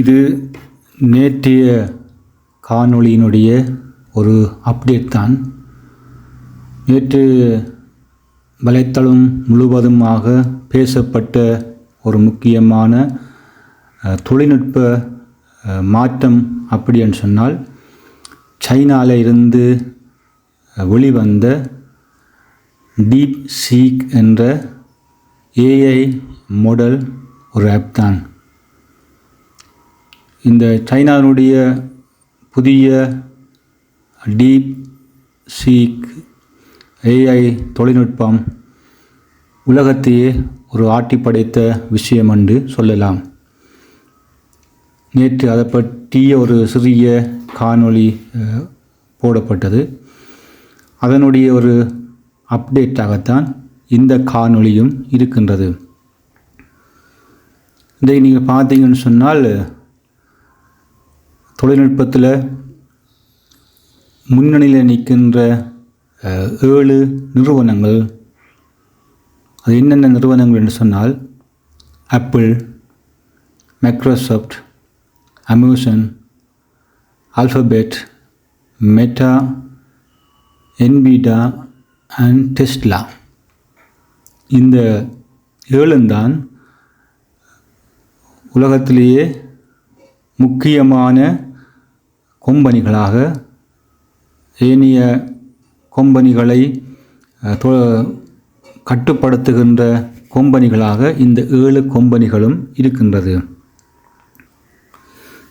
இது நேற்றைய காணொளியினுடைய ஒரு அப்டேட் தான். நேற்று வலைத்தளம் முழுவதுமாக பேசப்பட்ட ஒரு முக்கியமான தொழில்நுட்ப மாற்றம் அப்படின்னு சொன்னால் சைனாவில் இருந்து வெளிவந்த டீப் சீக் என்ற ஏஐ மாடல் ஒரு ஆப் தான். இந்த சைனாவினுடைய புதிய டீப் சீக் ஏஐ தொழில்நுட்பம் உலகத்தையே ஒரு ஆட்டி படைத்த விஷயம் என்று சொல்லலாம். நேற்று அதை பற்றிய ஒரு சிறிய காணொளி போடப்பட்டது. அதனுடைய ஒரு அப்டேட்டாகத்தான் இந்த காணொளியும் இருக்கின்றது. இதை நீங்கள் பார்த்தீங்கன்னு சொன்னால் தொழில்நுட்பத்தில் முன்னணியில் நிற்கின்ற ஏழு நிறுவனங்கள். அது என்னென்ன நிறுவனங்கள் என்று சொன்னால் Apple Microsoft Amazon Alphabet Meta Nvidia and Tesla இந்த ஏழுந்தான் உலகத்திலேயே முக்கியமான கொம்பனிகளாக ஏனைய கொம்பனிகளை தொ- கட்டுப்படுத்துகின்ற கொம்பனிகளாக இந்த ஏழு கொம்பனிகளும் இருக்கின்றது.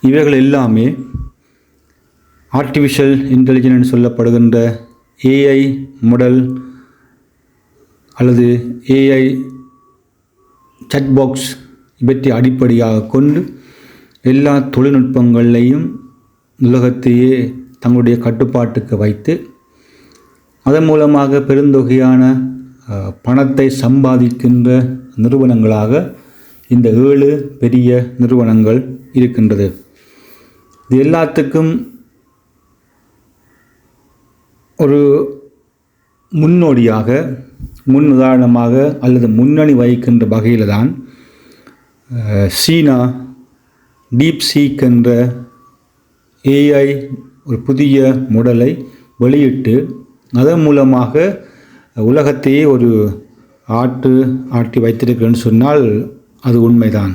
இவைகள் எல்லாமே ஆர்டிஃபிஷியல் இன்டெலிஜென்ஸ் சொல்லப்படுகின்ற ஏஐ மாடல் அல்லது ஏஐ சட்பாக்ஸ் இவற்றை அடிப்படையாக கொண்டு எல்லா தொழில்நுட்பங்களையும் உலகத்தையே தங்களுடைய கட்டுப்பாட்டுக்கு வைத்து அதன் மூலமாக பெருந்தொகையான பணத்தை சம்பாதிக்கின்ற நிறுவனங்களாக இந்த ஏழு பெரிய நிறுவனங்கள் இருக்கின்றது. இது எல்லாத்துக்கும் ஒரு முன்னோடியாக முன் உதாரணமாக அல்லது முன்னணி வகிக்கின்ற வகையில் தான் சீனா டீப் சீக் என்ற ஏஐ ஒரு புதிய மாடலை வெளியிட்டு அதன் மூலமாக உலகத்தையே ஒரு ஆட்டு ஆட்டி வைத்திருக்கிறேன்னு சொன்னால் அது உண்மைதான்.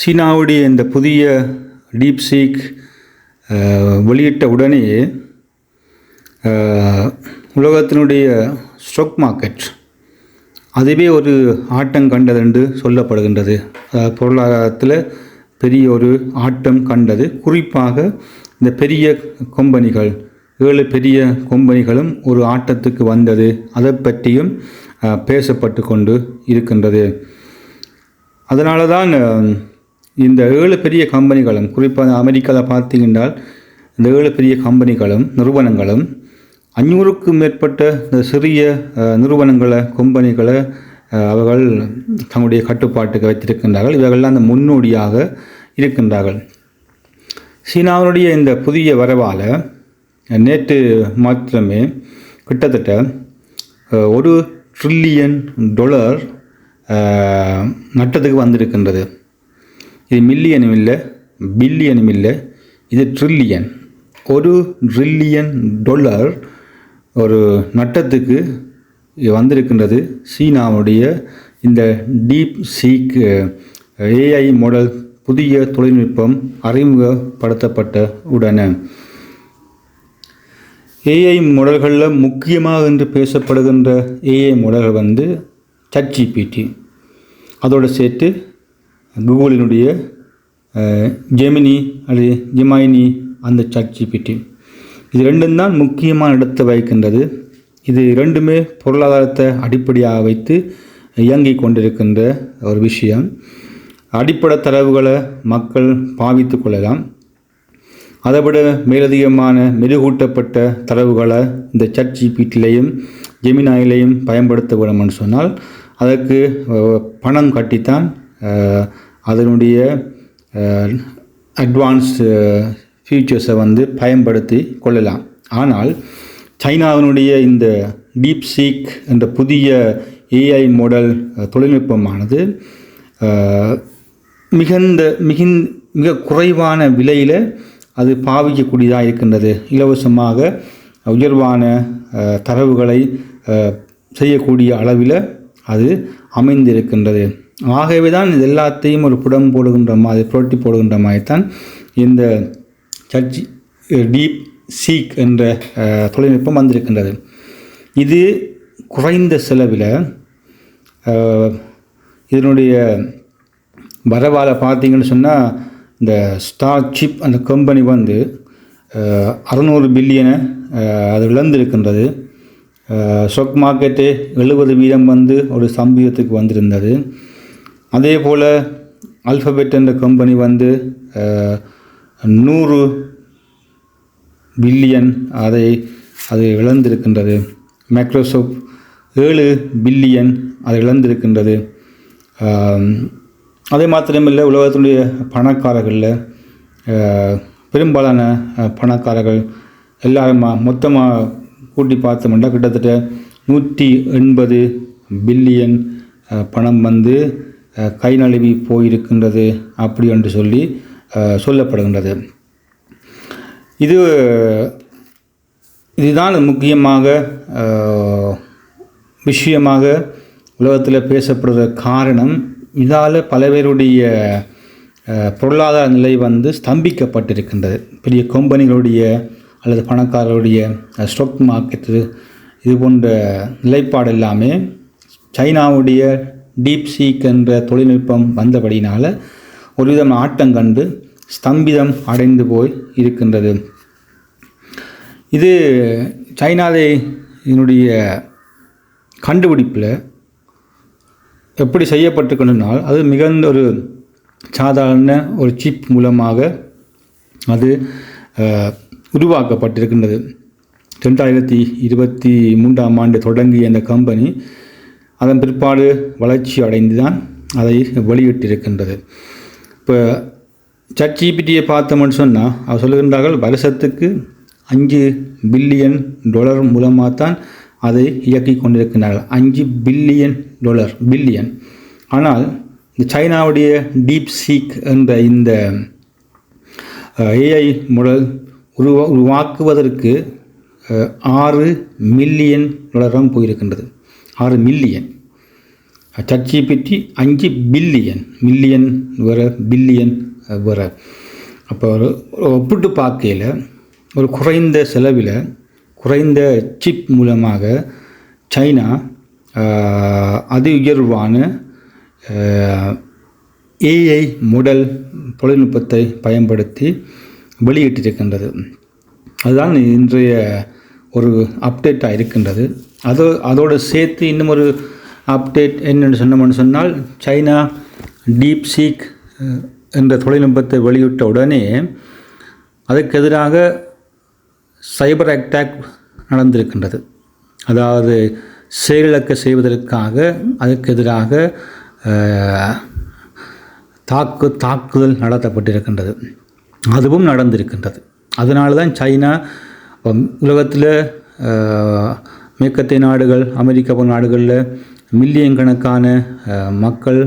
சீனாவுடைய இந்த புதிய டீப் சீக் வெளியிட்ட உடனேயே உலகத்தினுடைய ஸ்டாக் மார்க்கெட் அதுவே ஒரு ஆட்டம் கண்டது என்று சொல்லப்படுகின்றது. பொருளாதாரத்தில் பெரிய ஒரு ஆட்டம் கண்டது. குறிப்பாக இந்த பெரிய கொம்பனிகள் ஏழு பெரிய கொம்பனிகளும் ஒரு ஆட்டத்துக்கு வந்தது. அதை பற்றியும் பேசப்பட்டு கொண்டு இருக்கின்றது. அதனால தான் இந்த ஏழு பெரிய கம்பெனிகளும் குறிப்பாக அமெரிக்காவில் பார்த்தீங்கன்றால் இந்த ஏழு பெரிய கம்பெனிகளும் நிறுவனங்களும் அஞ்சூறுக்கும் மேற்பட்ட இந்த சிறிய நிறுவனங்களை கம்பெனிகளை அவர்கள் தங்களுடைய கட்டுப்பாட்டுக்கு வைத்திருக்கின்றார்கள். இவர்கள்லாம் அந்த முன்னோடியாக இருக்கின்றார்கள். சீனாவினுடைய இந்த புதிய வரவால் நேற்று மாத்திரமே கிட்டத்தட்ட ஒரு ட்ரில்லியன் டொலர் நட்டத்துக்கு வந்திருக்கின்றது. இது மில்லியனும் இல்லை பில்லியனும் இல்லை இது ட்ரில்லியன் ஒரு ட்ரில்லியன் டொலர் ஒரு நட்டத்துக்கு வந்திருக்கின்றது சீனாவுடைய இந்த டீப் சீக் ஏஐ மாடல் புதிய தொழில்நுட்பம் அறிமுகப்படுத்தப்பட்ட உடனே ஏஐ மாடல்களில் முக்கியமாக என்று பேசப்படுகின்ற ஏஐ மாடல்கள் வந்து ChatGPT. அதோடு சேர்த்து கூகுளினுடைய ஜெமினி அல்லது ஜெமைனி அந்த ChatGPT. இது ரெண்டும் தான் முக்கியமான இடத்தை வகிக்கின்றது. இது இரண்டுமே பொருளாதாரத்தை அடிப்படையாக வைத்து இயங்கி கொண்டிருக்கின்ற ஒரு விஷயம். அடிப்படை தரவுகளை மக்கள் பாவித்து கொள்ளலாம். அதைவிட மேலதிகமான மெருகூட்டப்பட்ட தரவுகளை இந்த சட் ஜிபிடிலையும் ஜெமினாயிலையும் பயன்படுத்த வேணும்னு சொன்னால் அதற்கு பணம் கட்டித்தான் அதனுடைய அட்வான்ஸ் ஃபியூச்சர்ஸை வந்து பயன்படுத்தி கொள்ளலாம். ஆனால் சைனாவினுடைய இந்த டீப் சீக் என்ற புதிய ஏஐ மாடல் தொழில்நுட்பமானது மிகுந்த மிகுந் மிக குறைவான விலையில் அது பாவிக்கக்கூடியதாக இருக்கின்றது. இலவசமாக உயர்வான தரவுகளை செய்யக்கூடிய அளவில் அது அமைந்திருக்கின்றது. ஆகவே தான் இது எல்லாத்தையும் ஒரு புடம் போடுகின்ற மாதிரி புரட்டி போடுகின்ற மாதிரி தான் இந்த சர்ச் டீப் சீக் என்ற தொழில்நுட்பம் வந்திருக்கின்றது. இது குறைந்த செலவில் இதனுடைய வரவால பார்த்தீங்கன்னு சொன்னால் இந்த ஸ்டார் சிப் அந்த கம்பெனி வந்து அறநூறு பில்லியனை அது இழந்திருக்கின்றது. ஸ்டாக் மார்க்கெட்டு எழுபது வீதம் வந்து ஒரு சம்பீதத்துக்கு வந்திருந்தது. அதே போல் அல்ஃபபெட் என்ற கம்பெனி வந்து நூறு பில்லியன் அதை அது இழந்திருக்கின்றது. மைக்ரோசாஃப்ட் ஏழு பில்லியன் அது இழந்திருக்கின்றது. அதே மாத்திரமில்லை உலகத்தினுடைய பணக்காரர்களில் பெரும்பாலான பணக்காரர்கள் எல்லாரும் மொத்தமாக கூட்டி பார்த்தோம்னா கிட்டத்தட்ட நூற்றி எண்பது பில்லியன் பணம் வந்து கை நழுவி போயிருக்கின்றது அப்படி என்று சொல்லி சொல்லப்படுகின்றது. இது இதுதான் முக்கியமாக விஷயமாக உலகத்தில் பேசப்படுற காரணம். இதால் பல பேருடைய பொருளாதார நிலை வந்து ஸ்தம்பிக்கப்பட்டிருக்கின்றது. பெரிய கம்பெனிகளுடைய அல்லது பணக்காரருடைய ஸ்டாக் மார்க்கெட்டு இது போன்ற நிலைப்பாடு எல்லாமே சைனாவுடைய டீப் சீக் என்ற தொழில்நுட்பம் வந்தபடினால் ஒரு விதம் ஆட்டம் கண்டு ஸ்தம்பிதம் அடைந்து போய் இருக்கின்றது. இது சைனாவை இதனுடைய கண்டுபிடிப்பில் எப்படி செய்யப்பட்டிருக்கணும்னால் அது மிகுந்த ஒரு சாதாரண ஒரு சிப் மூலமாக அது உருவாக்கப்பட்டிருக்கின்றது. ரெண்டாயிரத்தி இருபத்தி மூன்றாம் ஆண்டு தொடங்கிய அந்த கம்பெனி அதன் பிற்பாடு வளர்ச்சி அடைந்து தான் அதை வெளியிட்டிருக்கின்றது. இப்போ சட்ஜிபிடியை பார்த்தோம்னு சொன்னால் அவர் சொல்லுகின்றார்கள் வருஷத்துக்கு அஞ்சு பில்லியன் டாலர் மூலமாக தான் அதை இயக்கி கொண்டிருக்கின்றார்கள் அஞ்சு பில்லியன் டாலர் பில்லியன். ஆனால் இந்த சைனாவுடைய டீப் சீக் என்ற இந்த ஏஐ முதல் உருவா உருவாக்குவதற்கு ஆறு மில்லியன் டாலராம் போயிருக்கின்றது. ஆறு மில்லியன். சர்ச்சிபிடி அஞ்சு பில்லியன் மில்லியன் வேறு பில்லியன் வேற. அப்போ ஒரு ஒப்பிட்டு பார்க்கையில் ஒரு குறைந்த செலவில் குறைந்த சிப் மூலமாக சைனா அதி உயர்வான ஏஐ முடல் தொழில்நுட்பத்தை பயன்படுத்தி வெளியிட்டிருக்கின்றது. அதுதான் இன்றைய ஒரு அப்டேட்டாக இருக்கின்றது. அதோ அதோடு சேர்த்து இன்னும் ஒரு அப்டேட் என்னென்னு சொன்னோம்னு சொன்னால் சைனா டீப் சீக் என்ற தொழில்நுட்பத்தை வெளியிட்ட உடனே அதற்கு எதிராக சைபர் அட்டாக் நடந்திருக்கின்றது. அதாவது செயலிழக்க செய்வதற்காக அதற்கு எதிராக தாக்கு தாக்குதல் நடத்தப்பட்டிருக்கின்றது. அதுவும் நடந்திருக்கின்றது. அதனால தான் சைனா உலகத்தில் மேற்கத்திய நாடுகள் அமெரிக்கா நாடுகளில் மில்லியன் கணக்கான மக்கள்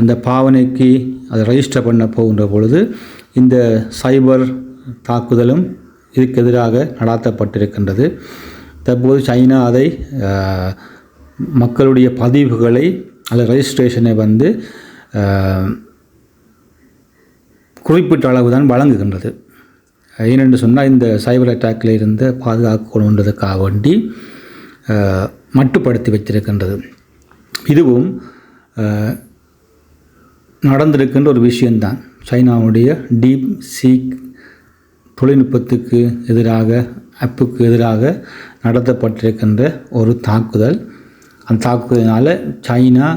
அந்த பாவனைக்கு அதை ரெஜிஸ்டர் பண்ண போகின்ற பொழுது இந்த சைபர் தாக்குதலும் இதுக்கு எதிராக நடாத்தப்பட்டிருக்கின்றது. தற்போது சைனா அதை மக்களுடைய பதிவுகளை அல்லது ரெஜிஸ்ட்ரேஷனை வந்து குறிப்பிட்ட அளவு தான் வழங்குகின்றது. ஏனென்று சொன்னால் இந்த சைபர் அட்டாக்கில் இருந்து பாதுகாக்கணுன்றதுக்காக வேண்டி மட்டுப்படுத்தி வைத்திருக்கின்றது. இதுவும் நடந்திருக்கின்ற ஒரு விஷயந்தான். சைனாவுடைய டீப் சீக் தொழில்நுட்பத்துக்கு எதிராக ஆப்புக்கு எதிராக நடத்தப்பட்டிருக்கின்ற ஒரு தாக்குதல். அந்த தாக்குதலினால் சைனா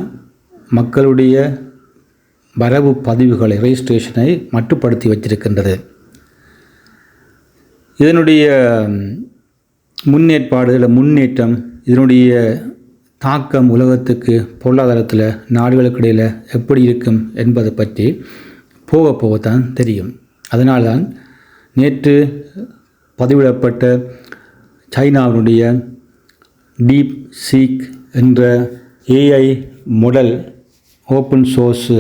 மக்களுடைய வரவு பதிவுகளை ரெஜிஸ்ட்ரேஷனை மட்டுப்படுத்தி வச்சிருக்கின்றது. இதனுடைய ம், முன்னேற்பாடு இல்லை முன்னேற்றம் இதனுடைய தாக்கம் உலகத்துக்கு பொருளாதாரத்தில் நாடுகளுக்கு இடையில் எப்படி இருக்கும் என்பதை பற்றி போக போகத்தான் தெரியும். அதனால்தான் நேற்று பதிவிடப்பட்ட சைனாவினுடைய டீப் சீக் என்ற ஏஐ முடல் ஓப்பன் சோர்ஸ்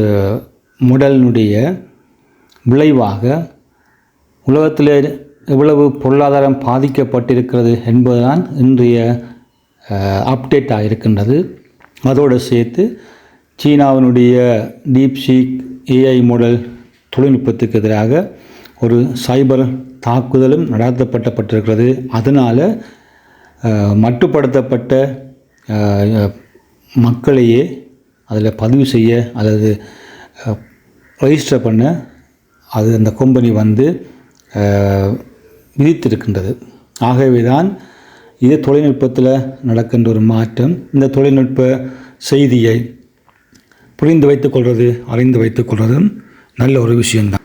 முடலினுடைய விளைவாக உலகத்தில் எவ்வளவு பொருளாதாரம் பாதிக்கப்பட்டிருக்கிறது என்பதுதான் இன்றைய அப்டேட் ஆகிருக்கின்றது அதோடு சேர்த்து சீனாவினுடைய டீப்சீக் ஏஐ மாடல் தொழில்நுட்பத்துக்கு எதிராக ஒரு சைபர் தாக்குதலும் நடத்தப்பட்டப்பட்டிருக்கிறது. அதனால் மட்டுப்படுத்தப்பட்ட மக்களையே அதில் பதிவு செய்ய அல்லது ரெஜிஸ்டர் பண்ண அது அந்த கம்பெனி வந்து விதித்திருக்கின்றது. ஆகவே தான் இது தொழில்நுட்பத்தில் நடக்கின்ற ஒரு மாற்றம். இந்த தொழில்நுட்ப செய்தியை புரிந்து வைத்துக்கொள்வது அறிந்து வைத்துக்கொள்வதும் நல்ல ஒரு விஷயம்தான்.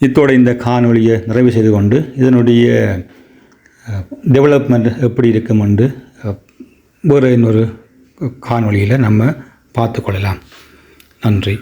இத்தோட இந்த காணொலியை நிறைவு செய்து கொண்டு இதனுடைய டெவலப்மெண்ட் எப்படி இருக்கும் என்று வேறு இன்னொரு காணொலியில் நம்ம பார்த்துக்கொள்ளலாம் நன்றி.